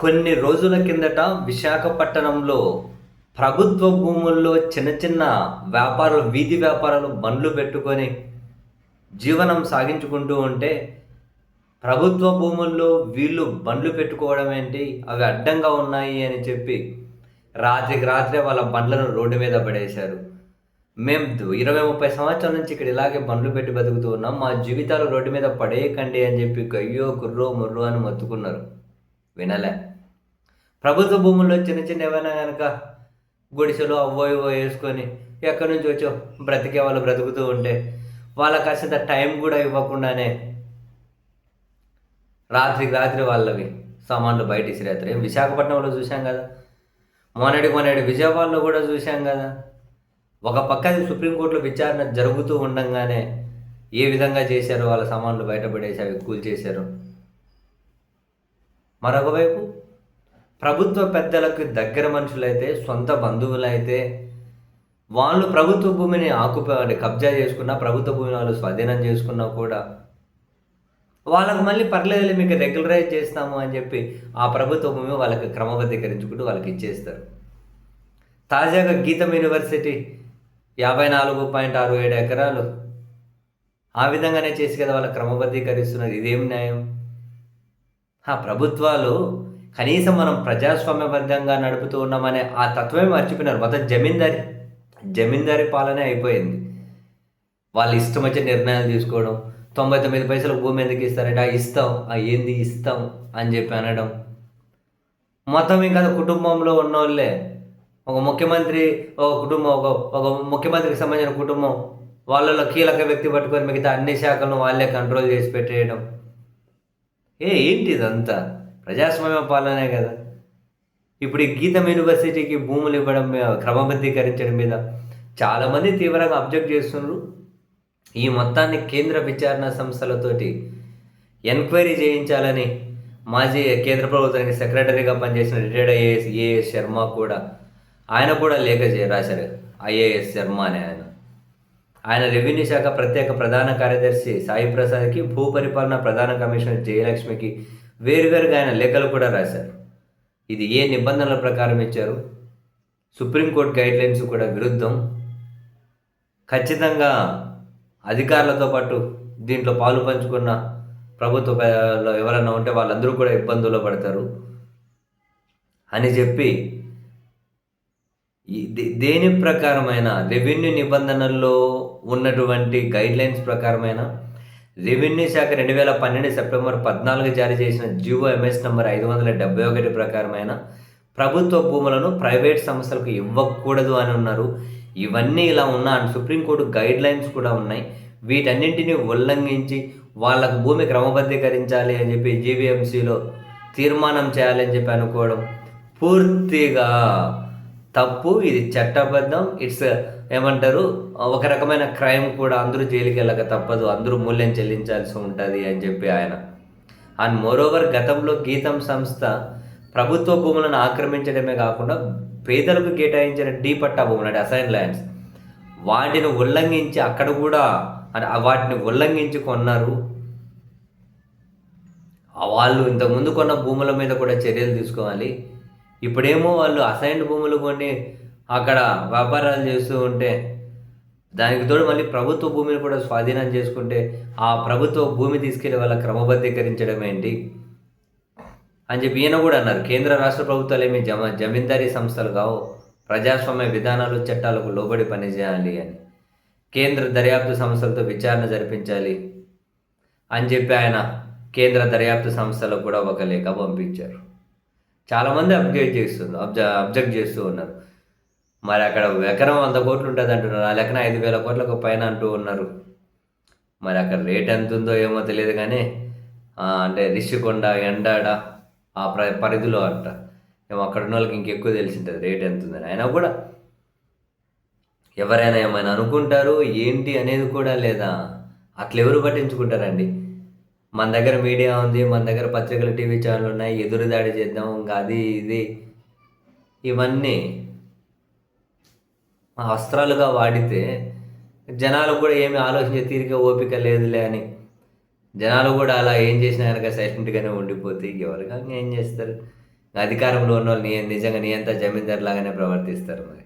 కొన్ని రోజుల కిందట విశాఖపట్టణంలో ప్రభుత్వ భూముల్లో చిన్న చిన్న వ్యాపారాలు వీధి వ్యాపారాలు బండ్లు పెట్టుకొని జీవనం సాగించుకుంటూ ఉంటే ప్రభుత్వ భూముల్లో వీళ్ళు బండ్లు పెట్టుకోవడం ఏంటి? అవి అడ్డంగా ఉన్నాయి అని చెప్పి రాత్రికి రాత్రే వాళ్ళ బండ్లను రోడ్డు మీద పడేశారు. మేము ఇరవై ముప్పై సంవత్సరాల నుంచి ఇక్కడ ఇలాగే బండ్లు పెట్టి బతుకుతూ ఉన్నాం. మా జీవితాలు రోడ్డు మీద పడేయకండి అని చెప్పి అయ్యో కుర్రో ముర్రో అని మొత్తుకున్నారు. వినలే. ప్రభుత్వ భూముల్లో చిన్న చిన్న ఏమైనా కనుక గుడిసెలు అవ్వో ఇవో వేసుకొని ఎక్కడి నుంచి వచ్చో బ్రతికే వాళ్ళు బ్రతుకుతూ ఉంటే వాళ్ళకి కాసింత టైం కూడా ఇవ్వకుండానే రాత్రికి రాత్రి వాళ్ళవి సామాన్లు బయట ఇసిరేస్తారు. ఏం విశాఖపట్నంలో చూసాం కదా? మొన్నటి మొన్నటి విజయవాడలో కూడా చూసాం కదా? ఒక పక్క సుప్రీంకోర్టులో విచారణ జరుగుతూ ఉండంగానే ఏ విధంగా చేశారు వాళ్ళ సామాన్లు బయటపడేసి అవి కూల్చేశారు. మరొకవైపు ప్రభుత్వ పెద్దలకు దగ్గర మనుషులైతే సొంత బంధువులైతే వాళ్ళు ప్రభుత్వ భూమిని ఆకుపై కబ్జా చేసుకున్నా ప్రభుత్వ భూమిని వాళ్ళు స్వాధీనం చేసుకున్నా కూడా వాళ్ళకు మళ్ళీ పర్లేదు మీకు రెగ్యులరైజ్ చేస్తాము అని చెప్పి ఆ ప్రభుత్వ భూమి వాళ్ళకి క్రమబద్ధీకరించుకుంటూ వాళ్ళకి ఇచ్చేస్తారు. తాజాగా గీతం యూనివర్సిటీ యాభై నాలుగు పాయింట్ ఆరు ఏడు ఎకరాలు ఆ విధంగానే చేసి కదా వాళ్ళకి క్రమబద్ధీకరిస్తున్నారు. ఇదేం న్యాయం? ఆ ప్రభుత్వాలు కనీసం మనం ప్రజాస్వామ్యబద్ధంగా నడుపుతూ ఉన్నామనే ఆ తత్వమే మర్చిపోయినారు. మొత్తం జమీందారి జమీందారి పాలనే అయిపోయింది. వాళ్ళు ఇష్టం వచ్చే నిర్ణయాలు తీసుకోవడం తొంభై తొమ్మిది పైసలు భూమి ఎందుకు ఇస్తారంటే ఆ ఇస్తాం ఆ ఏంది ఇస్తాం అని చెప్పి అనడం. మొత్తం ఇంకా కుటుంబంలో ఉన్నోళ్ళే. ఒక ముఖ్యమంత్రి ఒక కుటుంబం ఒక ఒక ముఖ్యమంత్రికి సంబంధించిన కుటుంబం వాళ్ళలో కీలక వ్యక్తి పట్టుకొని మిగతా అన్ని శాఖలను వాళ్ళే కంట్రోల్ చేసి పెట్టేయడం. ఏ ఏంటి ఇదంతా? ప్రజాస్వామ్య పాలనే కదా. ఇప్పుడు ఈ గీతం యూనివర్సిటీకి భూములు ఇవ్వడం క్రమబద్ధీకరించడం మీద చాలామంది తీవ్రంగా అబ్జెక్ట్ చేస్తున్నారు. ఈ మొత్తాన్ని కేంద్ర విచారణ సంస్థలతోటి ఎంక్వైరీ చేయించాలని మాజీ కేంద్ర ప్రభుత్వానికి సెక్రటరీగా పనిచేసిన రిటైర్డ్ ఐఏఎస్ ఏఎస్ శర్మ కూడా ఆయన కూడా లేఖ చే- రాశారు. ఐఏఎస్ శర్మ అనే ఆయన. ఆయన రెవెన్యూ శాఖ ప్రత్యేక ప్రధాన కార్యదర్శి సాయి ప్రసాద్కి భూ పరిపాలన ప్రధాన కమిషనర్ జయలక్ష్మికి వేరువేరుగా ఆయన లేఖలు కూడా రాశారు. ఇది ఏ నిబంధనల ప్రకారం ఇచ్చారు? సుప్రీంకోర్టు గైడ్లైన్స్ కూడా విరుద్ధం. ఖచ్చితంగా అధికారులతో పాటు దీంట్లో పాలు పంచుకున్న ప్రభుత్వంలో ఎవరైనా ఉంటే వాళ్ళందరూ కూడా ఇబ్బందుల్లో పడతారు. అని చెప్పి దే- దేని ప్రకారమైన రెవెన్యూ నిబంధనల్లో ఉన్నటువంటి గైడ్లైన్స్ ప్రకారమైన రెవెన్యూ శాఖ రెండు వేల పన్నెండు సెప్టెంబర్ పద్నాలుగు జారీ చేసిన జీవో ఎంఎస్ నంబర్ ఐదు వందల డెబ్బై ఒకటి ప్రకారమైన ప్రభుత్వ భూములను ప్రైవేట్ సంస్థలకు ఇవ్వకూడదు అని ఉన్నారు. ఇవన్నీ ఇలా ఉన్న అండ్ సుప్రీంకోర్టు గైడ్ లైన్స్ కూడా ఉన్నాయి. వీటన్నింటినీ ఉల్లంఘించి వాళ్ళకు భూమి క్రమబద్ధీకరించాలి అని చెప్పి జీవీఎంసీలో తీర్మానం చేయాలని చెప్పి అనుకోవడం పూర్తిగా తప్పు ఇది చట్టబద్ధం ఇట్స్ ఏమంటారు ఒక రకమైన క్రైమ్ కూడా అందరూ జైలుకి వెళ్ళక తప్పదు అందరూ మూల్యం చెల్లించాల్సి ఉంటుంది అని చెప్పి ఆయన. అండ్ మోరోవర్ గతంలో గీతం సంస్థ ప్రభుత్వ భూములను ఆక్రమించడమే కాకుండా పేదలకు కేటాయించిన డీ పట్టా భూములు అంటే అసైన్ ల్యాండ్స్ వాటిని ఉల్లంఘించి అక్కడ కూడా అంటే వాటిని ఉల్లంఘించి కొన్నారు. వాళ్ళు ఇంతకుముందు కొన్న భూముల మీద కూడా చర్యలు తీసుకోవాలి. ఇప్పుడేమో వాళ్ళు అసైన్డ్ భూములు కొని అక్కడ వ్యాపారాలు చేస్తూ ఉంటే దానికి తోడు మళ్ళీ ప్రభుత్వ భూమిని కూడా స్వాధీనం చేసుకుంటే ఆ ప్రభుత్వ భూమి తీసుకెళ్ళి వాళ్ళ క్రమబద్ధీకరించడం ఏంటి? అని చెప్పి ఈయన కూడా అన్నారు. కేంద్ర రాష్ట్ర ప్రభుత్వాలు ఏమి జమ జమీందారీ సంస్థలు కావు. ప్రజాస్వామ్య విధానాలు చట్టాలకు లోబడి పనిచేయాలి అని. కేంద్ర దర్యాప్తు సంస్థలతో విచారణ జరిపించాలి అని చెప్పి ఆయన కేంద్ర దర్యాప్తు సంస్థలకు కూడా ఒక లేఖ పంపించారు. చాలామంది అబ్జెక్ట్ చేస్తున్నారు అబ్జ అబ్జెక్ట్ చేస్తూ ఉన్నారు. మరి అక్కడ ఎకరం వంద కోట్లు ఉంటుంది అంటున్నారు. ఆ లెక్కన ఐదు వేల కోట్లకు పైన అంటూ ఉన్నారు. మరి అక్కడ రేట్ ఎంత ఉందో ఏమో తెలియదు కానీ అంటే రిషికొండ ఎండాడ ఆ ప్ర పరిధిలో అంట. ఏమో అక్కడ ఉన్న వాళ్ళకి ఇంకెక్కువ తెలిసి ఉంటుంది రేట్ ఎంత ఉందని. అయినా కూడా ఎవరైనా ఏమైనా అనుకుంటారు ఏంటి అనేది కూడా లేదా? అట్లా ఎవరు పట్టించుకుంటారండి? మన దగ్గర మీడియా ఉంది మన దగ్గర పత్రికలు టీవీ ఛానల్ ఉన్నాయి ఎదురు దాడి చేద్దాం ఇంకా అది ఇది. ఇవన్నీ ఆ అస్త్రాలుగా వాడితే జనాలు కూడా ఏమి ఆలోచించే తీరిక ఓపిక లేదులే అని. జనాలు కూడా అలా ఏం చేసినా కనుక సైలెంట్గానే ఉండిపోతే ఎవరిగా ఏం చేస్తారు? అధికారంలో ఉన్న వాళ్ళు నిజంగా నీ అంతా జమీందారు లాగానే ప్రవర్తిస్తారు మరి.